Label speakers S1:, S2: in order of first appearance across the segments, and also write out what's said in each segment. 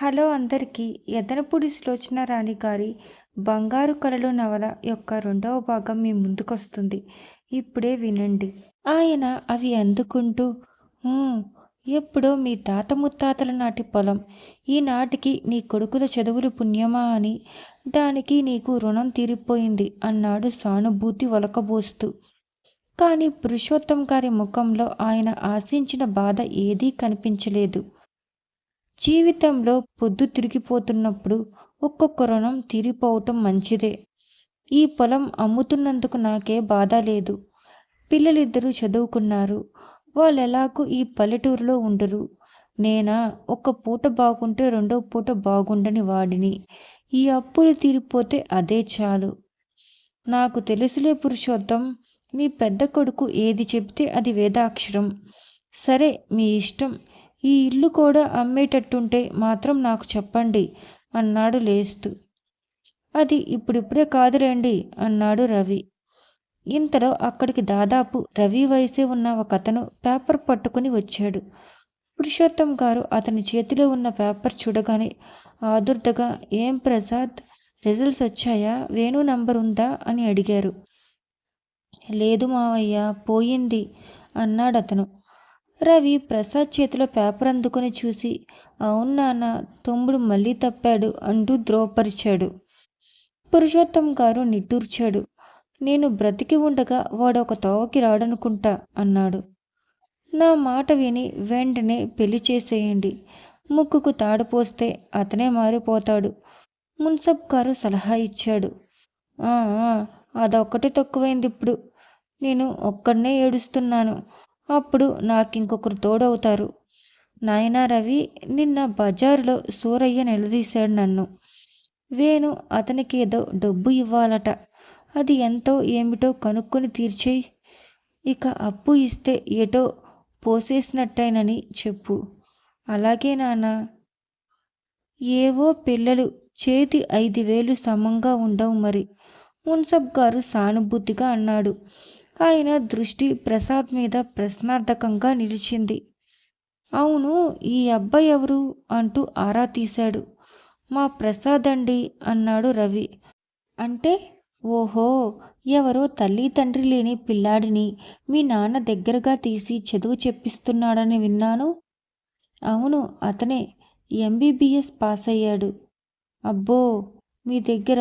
S1: Hello అందరికీ ఎదనపూడి సులోచన రాణి గారి బంగారు కలలు నవల యొక్క రెండవ భాగం మీ ముందుకొస్తుంది. ఇప్పుడే వినండి. ఆయన అవి అందుకుంటూ ఎప్పుడో మీ తాత ముత్తాతల నాటి పొలం. ఈనాటికి నీ కొడుకుల చదువులు పుణ్యమా అని. దానికి నీకు రుణం తీరిపోయింది అన్నాడు సానుభూతి ఒలకబోస్తూ. కానీ పురుషోత్తం గారి ముఖంలో ఆయన ఆశించిన బాధ ఏదీ కనిపించలేదు. జీవితంలో పొద్దు తిరిగిపోతున్నప్పుడు ఒక్కొక్క రుణం తీరిపోవటం మంచిదే. ఈ పొలం అమ్ముతున్నందుకు నాకే బాధ లేదు. పిల్లలిద్దరూ చదువుకున్నారు. వాళ్ళు ఎలాగూ ఈ పల్లెటూరులో ఉండరు. నేనా ఒక పూట బాగుంటే రెండో పూట బాగుండని వాడిని. ఈ అప్పులు తీరిపోతే అదే చాలు. నాకు తెలుసులే పురుషోత్తం నీ పెద్ద కొడుకు ఏది చెబితే అది వేదాక్షరం. సరే మీ ఇష్టం. ఈ ఇల్లు కూడా అమ్మేటట్టుంటే మాత్రం నాకు చెప్పండి అన్నాడు లేస్తూ. అది ఇప్పుడిప్పుడే కాదులేండి అన్నాడు రవి. ఇంతలో అక్కడికి దాదాపు రవి వయసే ఉన్న ఒక అతను పేపర్ పట్టుకుని వచ్చాడు. పురుషోత్తం గారు అతని చేతిలో ఉన్న పేపర్ చూడగానే ఆదుర్దగా ఏం ప్రసాద్ రిజల్ట్స్ వచ్చాయా? వేణు నంబర్ ఉందా? అని అడిగారు. లేదు మావయ్య పోయింది అన్నాడు అతను రవి ప్రసాద్ చేతిలో పేపర్ అందుకుని చూసి అవును నాన్న తమ్ముడు మళ్ళీ తప్పాడు అంటూ ద్రోవపరిచాడు పురుషోత్తం గారు నిట్టూర్చాడు. నేను బ్రతికి ఉండగా వాడు ఒక తోవకి రాడనుకుంటా అన్నాడు. నా మాట విని వెంటనే పెళ్ళి చేసేయండి. ముక్కుకు తాడు పోస్తే అతనే మారిపోతాడు మున్సబ్ గారు సలహా ఇచ్చాడు. అదొక్కటి తక్కువైంది ఇప్పుడు నేను ఒక్కడనే ఏడుస్తున్నాను. అప్పుడు నాకింకొకరు తోడవుతారు. నాయనా రవి నిన్న బజారులో సూరయ్య నిలదీశాడు నన్ను. వేణు అతనికి ఏదో డబ్బు ఇవ్వాలట. అది ఎంతో ఏమిటో కనుక్కొని తీర్చేయి. ఇక అప్పు ఇస్తే ఏటో పోసేసినట్టేనని చెప్పు. అలాగే నాన్న. ఏవో పిల్లలు చేతి ఐదు వేలు సమంగా ఉండవు మరి. మున్సబ్ గారు సానుభూతిగా అన్నాడు. ఆయన దృష్టి ప్రసాద్ మీద ప్రశ్నార్థకంగా నిలిచింది. అవును ఈ అబ్బాయి ఎవరు? అంటూ ఆరా తీశాడు. మా ప్రసాద్ అండి అన్నాడు రవి. అంటే ఓహో ఎవరో తల్లి తండ్రి లేని పిల్లాడిని మీ నాన్న దగ్గరగా తీసి చదువు చెప్పిస్తున్నాడని విన్నాను. అవును అతనే. ఎంబీబీఎస్ పాస్ అయ్యాడు అబ్బో మీ దగ్గర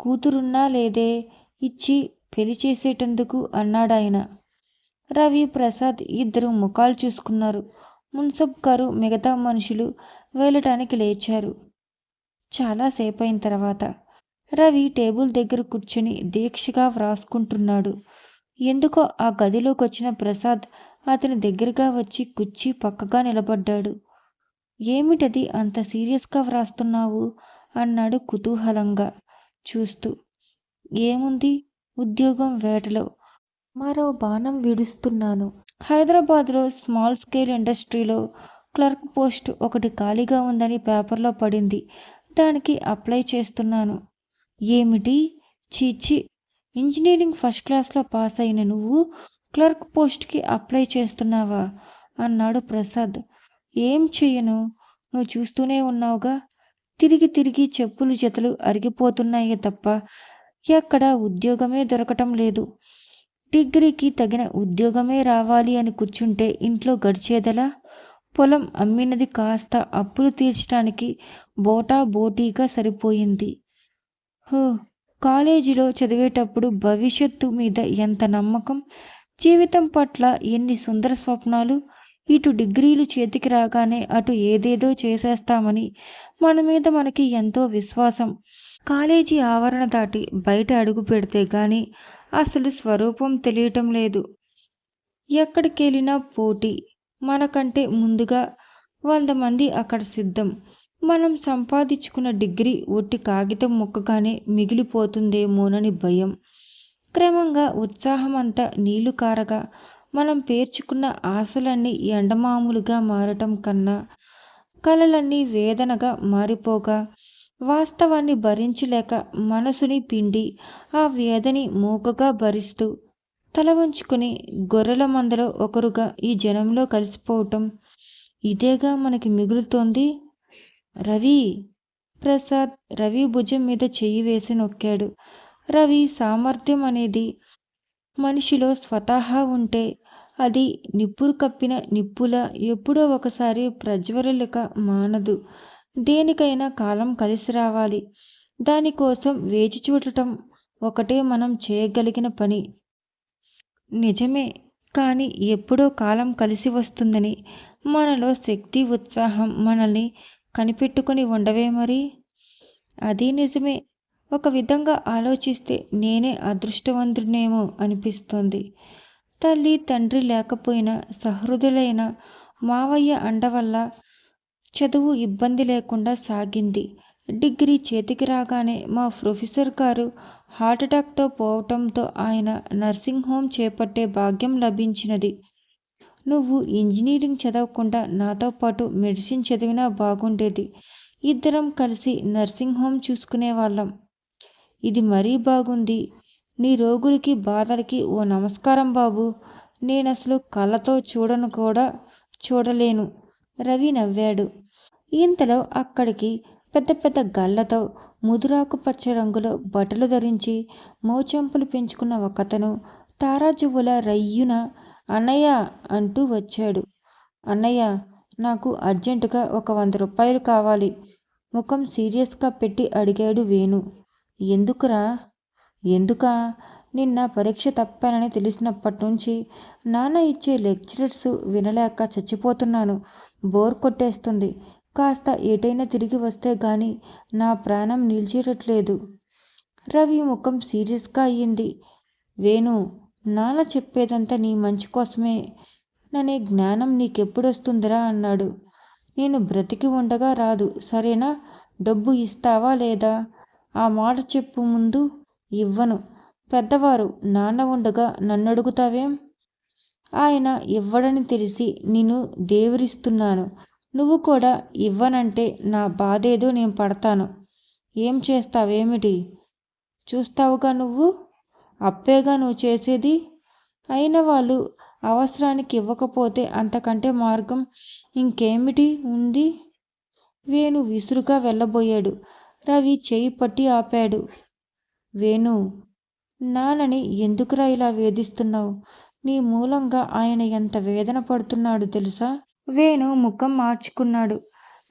S1: కూతురున్నా లేదే? ఇచ్చి పెళ్ళి చేసేటందుకు అన్నాడాయన. రవి ప్రసాద్ ఇద్దరు ముఖాలు చూసుకున్నారు. మున్సబ్ గారు మిగతా మనుషులు వెళ్ళటానికి లేచారు. చాలాసేపు అయిన తర్వాత రవి టేబుల్ దగ్గర కూర్చుని దీక్షగా వ్రాసుకుంటున్నాడు. ఎందుకో ఆ గదిలోకి వచ్చిన ప్రసాద్ అతని దగ్గరగా వచ్చి కుర్చీ పక్కగా నిలబడ్డాడు. ఏమిటది అంత సీరియస్గా వ్రాస్తున్నావు? అన్నాడు కుతూహలంగా. చూస్తూ ఏముంది? ఉద్యోగం వేటలో మరో బాణం విడుస్తున్నాను. హైదరాబాద్లో స్మాల్ స్కేల్ ఇండస్ట్రీలో క్లర్క్ పోస్ట్ ఒకటి ఖాళీగా ఉందని పేపర్లో పడింది. దానికి అప్లై చేస్తున్నాను. ఏమిటి? చీచి! ఇంజనీరింగ్ ఫస్ట్ క్లాస్లో పాస్ అయిన నువ్వు క్లర్క్ పోస్ట్కి అప్లై చేస్తున్నావా? అన్నాడు ప్రసాద్. ఏం చెయ్యను? నువ్వు చూస్తూనే ఉన్నావుగా. తిరిగి తిరిగి చెప్పులు జతలు అరిగిపోతున్నాయే తప్ప ఎక్కడ ఉద్యోగమే దొరకటం లేదు. డిగ్రీకి తగిన ఉద్యోగమే రావాలి అని కూర్చుంటే ఇంట్లో గడిచేదలా? పొలం అమ్మినది కాస్త అప్పులు తీర్చడానికి బోటా బోటీగా సరిపోయింది. హో కాలేజీలో చదివేటప్పుడు భవిష్యత్తు మీద ఎంత నమ్మకం? జీవితం పట్ల ఎన్ని సుందర స్వప్నాలు? ఇటు డిగ్రీలు చేతికి రాగానే అటు ఏదేదో చేసేస్తామని మన మీద మనకి ఎంతో విశ్వాసం. కాలేజీ ఆవరణ దాటి బయట అడుగు పెడితే గాని అసలు స్వరూపం తెలియటం లేదు. ఎక్కడికెళ్ళినా పోటీ. మనకంటే ముందుగా వంద మంది అక్కడ సిద్ధం. మనం సంపాదించుకున్న డిగ్రీ ఒట్టి కాగితం ముక్కగానే మిగిలిపోతుందేమోనని భయం. క్రమంగా ఉత్సాహమంతా నీళ్ళు కారగా మనం పేర్చుకున్న ఆశలన్నీ ఎండమామూలుగా మారటం కన్నా కలలన్నీ వేదనగా మారిపోగా వాస్తవాన్ని భరించలేక మనసుని పిండి ఆ వేదని మూకగా భరిస్తూ తల వంచుకుని గొర్రెల మందలో ఒకరుగా ఈ జనంలో కలిసిపోవటం ఇదేగా మనకి మిగులుతోంది? రవి ప్రసాద్ రవి భుజం మీద చెయ్యి వేసి నొక్కాడు. రవి సామర్థ్యం అనేది మనిషిలో స్వతహా ఉంటే అది నిప్పురు కప్పిన నిప్పులా ఎప్పుడో ఒకసారి ప్రజ్వరలిక మానదు. దేనికైనా కాలం కలిసి రావాలి. దానికోసం వేచి చూడటం ఒకటే మనం చేయగలిగిన పని. నిజమే కానీ ఎప్పుడో కాలం కలిసి వస్తుందని మనలో శక్తి ఉత్సాహం మనల్ని కనిపెట్టుకుని ఉండవే మరి? అది నిజమే. ఒక విధంగా ఆలోచిస్తే నేనే అదృష్టవంతుడినేమో అనిపిస్తుంది. తల్లి తండ్రి లేకపోయినా సహృదులైన మావయ్య అండ వల్ల చదువు ఇబ్బంది లేకుండా సాగింది. డిగ్రీ చేతికి రాగానే మా ప్రొఫెసర్ గారు హార్ట్అటాక్తో పోవటంతో ఆయన నర్సింగ్ హోమ్ చేపట్టే భాగ్యం లభించినది. నువ్వు ఇంజనీరింగ్ చదవకుండా నాతో పాటు మెడిసిన్ చదివినా బాగుండేది. ఇద్దరం కలిసి నర్సింగ్ హోమ్ చూసుకునే వాళ్ళం. ఇది మరీ బాగుంది. నీ రోగులకి బాధలకి ఓ నమస్కారం బాబు. నేను అసలు కళ్ళతో చూడను కూడా చూడలేను. రవి నవ్వాడు. ఇంతలో అక్కడికి పెద్ద పెద్ద గళ్ళతో ముదురాకు పచ్చ రంగులో బట్టలు ధరించి మోచెంపులు పెంచుకున్న ఒకతను తారాజువ్వుల రయ్యున అన్నయ్య అంటూ వచ్చాడు. అన్నయ్య నాకు అర్జెంటుగా ఒక వంద రూపాయలు కావాలి. ముఖం సీరియస్గా పెట్టి అడిగాడు వేణు. ఎందుకురా? ఎందుకా? నిన్న పరీక్ష తప్పానని తెలిసినప్పటి నుంచి నాన్న ఇచ్చే లెక్చరర్స్ వినలేక చచ్చిపోతున్నాను. బోర్ కొట్టేస్తుంది. కాస్త ఏటైనా తిరిగి వస్తే గాని నా ప్రాణం నిలిచేటట్లేదు. రవి ముఖం సీరియస్గా అయ్యింది. వేణు నాన్న చెప్పేదంతా నీ మంచి కోసమే. ననే జ్ఞానం నీకెప్పుడొస్తుందిరా అన్నాడు. నేను బ్రతికి ఉండగా రాదు. సరేనా? డబ్బు ఇస్తావా లేదా? ఆ మాట చెప్పు ముందు ఇవ్వను. పెద్దవారు నాన్న ఉండగా నన్ను అడుగుతావేం ఆయన ఇవ్వడని తెలిసి నేను దేవరిస్తున్నాను. నువ్వు కూడా ఇవ్వనంటే నా బాధేదో నేను పడతాను. ఏం చేస్తావేమిటి? చూస్తావుగా నువ్వు? అప్పేగా నువ్వు చేసేది? అయిన వాళ్ళు అవసరానికి ఇవ్వకపోతే అంతకంటే మార్గం ఇంకేమిటి ఉంది? వేణు విసురుగా వెళ్ళబోయాడు. రవి చేయి పట్టి ఆపాడు. వేణు నాన్నని ఎందుకురా ఇలా వేధిస్తున్నావు? నీ మూలంగా ఆయన ఎంత వేదన పడుతున్నాడు తెలుసా? వేణు ముఖం మార్చుకున్నాడు.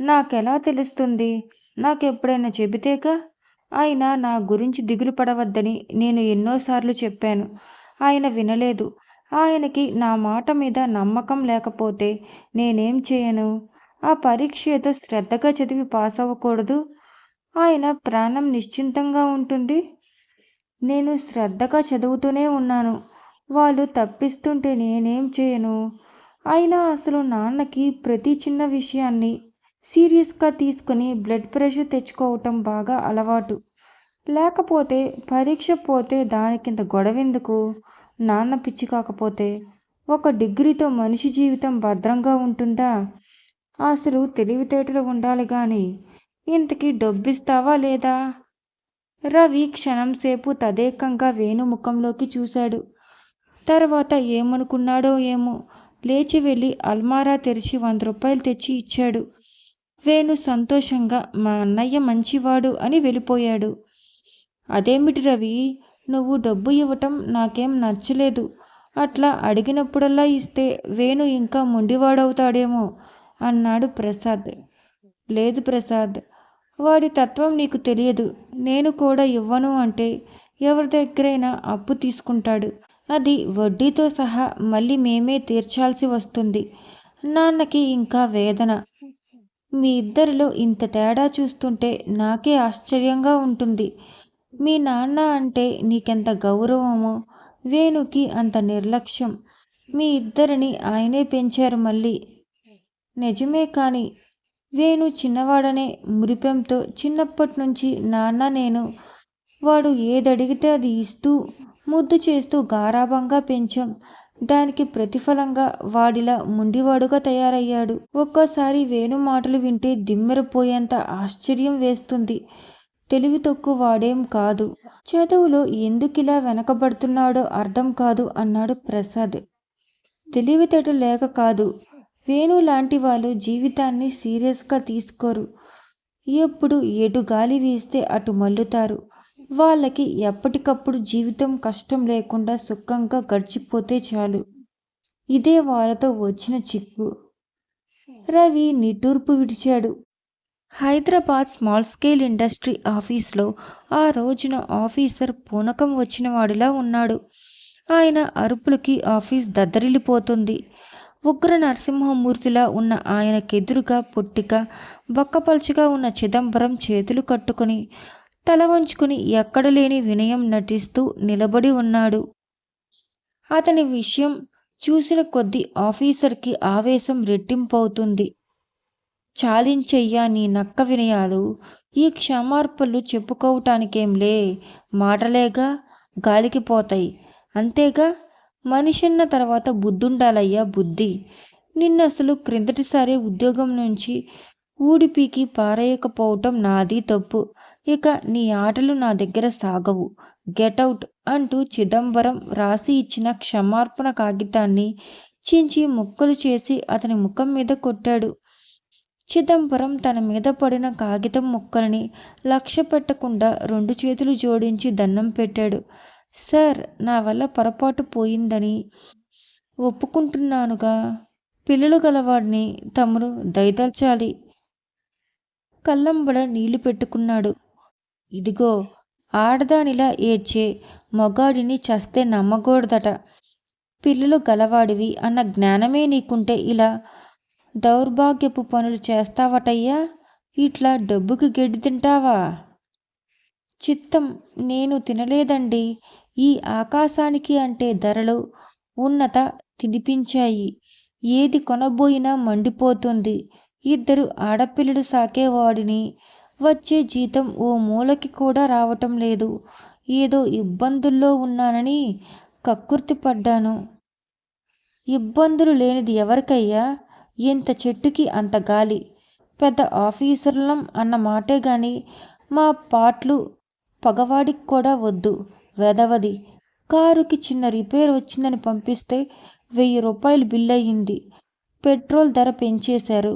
S1: నాకెలా తెలుస్తుంది? నాకెప్పుడైనా చెబితేగా? ఆయన నా గురించి దిగులు పడవద్దని నేను ఎన్నోసార్లు చెప్పాను. ఆయన వినలేదు. ఆయనకి నా మాట మీద నమ్మకం లేకపోతే నేనేం చేయను? ఆ పరీక్ష ఏదో శ్రద్ధగా చదివి పాస్ అవ్వకూడదు? ఆయన ప్రాణం నిశ్చింతంగా ఉంటుంది? నేను శ్రద్ధగా చదువుతూనే ఉన్నాను. వాళ్ళు తప్పిస్తుంటే నేనేం చేయను? అయినా అసలు నాన్నకి ప్రతి చిన్న విషయాన్ని సీరియస్గా తీసుకుని బ్లడ్ ప్రెషర్ తెచ్చుకోవటం బాగా అలవాటు. లేకపోతే పరీక్ష పోతే దానికింత గొడవెందుకు? నాన్న పిచ్చి కాకపోతే ఒక డిగ్రీతో మనిషి జీవితం భద్రంగా ఉంటుందా? అసలు తెలివితేటలు ఉండాలి కానీ ఇంతకీ డబ్బిస్తావా లేదా? రవి క్షణం సేపు తదేకంగా వేణు ముఖంలోకి చూశాడు. తర్వాత ఏమనుకున్నాడో ఏమో లేచి వెళ్ళి అల్మారా తెరిచి వంద రూపాయలు తెచ్చి ఇచ్చాడు. వేణు సంతోషంగా మా అన్నయ్య మంచివాడు అని వెళ్ళిపోయాడు. అదేమిటి రవి నువ్వు డబ్బు ఇవ్వటం నాకేం నచ్చలేదు. అట్లా అడిగినప్పుడల్లా ఇస్తే వేణు ఇంకా మొండివాడవుతాడేమో అన్నాడు ప్రసాద్. లేదు ప్రసాద్ వాడి తత్వం నీకు తెలియదు. నేను కూడా ఇవ్వను అంటే ఎవరి దగ్గరైనా అప్పు తీసుకుంటాడు. అది వడ్డీతో సహా మళ్ళీ మేమే తీర్చాల్సి వస్తుంది. నాన్నకి ఇంకా వేదన. మీ ఇద్దరిలో ఇంత తేడా చూస్తుంటే నాకే ఆశ్చర్యంగా ఉంటుంది. మీ నాన్న అంటే నీకెంత గౌరవమో వేణుకి అంత నిర్లక్ష్యం. మీ ఇద్దరిని ఆయనే పెంచారు మళ్ళీ. నిజమే కానీ వేణు చిన్నవాడనే మురిపెంతో చిన్నప్పటి నుంచి నాన్న నేను వాడు ఏదడిగితే అది ఇస్తూ ముద్దు చేస్తూ గారాభంగా పెంచాం. దానికి ప్రతిఫలంగా వాడిలా ముండివాడుగా తయారయ్యాడు. ఒక్కోసారి వేణు మాటలు వింటే దిమ్మెరపోయేంత ఆశ్చర్యం వేస్తుంది. తెలివి తక్కువ వాడేం కాదు. చదువులో ఎందుకిలా వెనకబడుతున్నాడో అర్థం కాదు అన్నాడు ప్రసాద్. తెలివితేట లేక కాదు. వేణు లాంటి వాళ్ళు జీవితాన్ని సీరియస్గా తీసుకోరు. ఎప్పుడు ఎటు గాలి వీస్తే అటు మల్లుతారు. వాళ్ళకి ఎప్పటికప్పుడు జీవితం కష్టం లేకుండా సుఖంగా గడిచిపోతే చాలు. ఇదే వాళ్ళతో వచ్చిన చిక్కు. రవి నిట్టూర్పు విడిచాడు. హైదరాబాద్ స్మాల్ స్కేల్ ఇండస్ట్రీ ఆఫీస్లో ఆ రోజున ఆఫీసర్ పూనకం వచ్చిన వాడిలా ఉన్నాడు. ఆయన అరుపులకి ఆఫీస్ దద్దరిల్లిపోతుంది. ఉగ్ర నరసింహమూర్తిలా ఉన్న ఆయనకెదురుగా పొట్టిక బక్కపలుచుగా ఉన్న చిదంబరం చేతులు కట్టుకుని తల వంచుకుని ఎక్కడలేని వినయం నటిస్తూ నిలబడి ఉన్నాడు. అతని విషయం చూసిన కొద్దీ ఆఫీసర్కి ఆవేశం రెట్టింపవుతుంది. చాలించయ్యా నీ నక్క వినయాలు ఈ క్షమార్పణలు చెప్పుకోవటానికేంలే? మాటలేగా గాలికి పోతాయి. అంతేగా మనిషిన్న తర్వాత బుద్ధుండాలయ్యా బుద్ధి. నిన్నసలు క్రిందటిసారి ఉద్యోగం నుంచి ఊడిపీకి పారేయకపోవటం నాది తప్పు. ఇక నీ ఆటలు నా దగ్గర సాగవు. గెటౌట్ అంటూ చిదంబరం రాసి ఇచ్చిన క్షమార్పణ కాగితాన్ని చించి ముక్కలు చేసి అతని ముఖం మీద కొట్టాడు. చిదంబరం తన మీద పడిన కాగితం ముక్కలని లక్ష్య పెట్టకుండా రెండు చేతులు జోడించి దన్నం పెట్టాడు. సార్ నా వల్ల పొరపాటు పోయిందని ఒప్పుకుంటున్నానుగా. పిల్లలు గలవాడిని తమరు దయదల్చాలి. కళ్ళంబడ నీళ్ళు పెట్టుకున్నాడు. ఇదిగో ఆడదానిలా ఏడ్చే మగాడిని చస్తే నమ్మకూడదట. పిల్లలు గలవాడివి అన్న జ్ఞానమే నీకుంటే ఇలా దౌర్భాగ్యపు పనులు చేస్తావటయ్యా? ఇట్లా డబ్బుకి గెడ్డి తింటావా? చిత్తం నేను తినలేదండి. ఈ ఆకాశానికి అంటే ధరలు ఉన్నత తినిపించాయి. ఏది కొనబోయినా మండిపోతుంది. ఇద్దరు ఆడపిల్లలు సాకేవాడిని. వచ్చే జీతం ఓ మూలకి కూడా రావటం లేదు. ఏదో ఇబ్బందుల్లో ఉన్నానని కక్కుర్తి పడ్డాను. ఇబ్బందులు లేనిది ఎవరికయ్యా? ఇంత చెట్టుకి అంత గాలి. పెద్ద ఆఫీసర్లం అన్న మాటే గాని మా పాట్లు పగవాడికి కూడా వద్దు వెదవది కారుకి చిన్న రిపేర్ వచ్చిందని పంపిస్తే వెయ్యి రూపాయలు బిల్ అయ్యింది పెట్రోల్ ధర పెంచేశారు.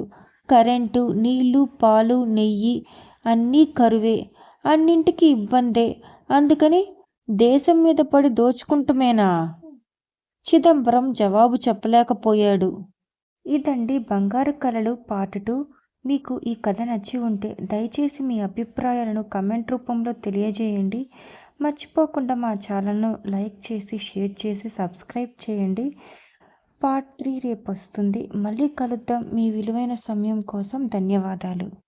S1: కరెంటు నీళ్ళు పాలు నెయ్యి అన్నీ కరువే అన్నింటికి ఇబ్బందే. అందుకని దేశం మీద పడి దోచుకుంటమేనా? చిదంబరం జవాబు చెప్పలేకపోయాడు. ఇదండి బంగారు కలలు పార్ట్ టూ మీకు ఈ కథ నచ్చి ఉంటే దయచేసి మీ అభిప్రాయాలను కమెంట్ రూపంలో తెలియజేయండి. మర్చిపోకుండా మా ఛానల్ను లైక్ చేసి షేర్ చేసి సబ్స్క్రైబ్ చేయండి. పార్ట్ త్రీ రేపు వస్తుంది. మళ్ళీ కలుద్దాం మీ విలువైన సమయం కోసం. ధన్యవాదాలు.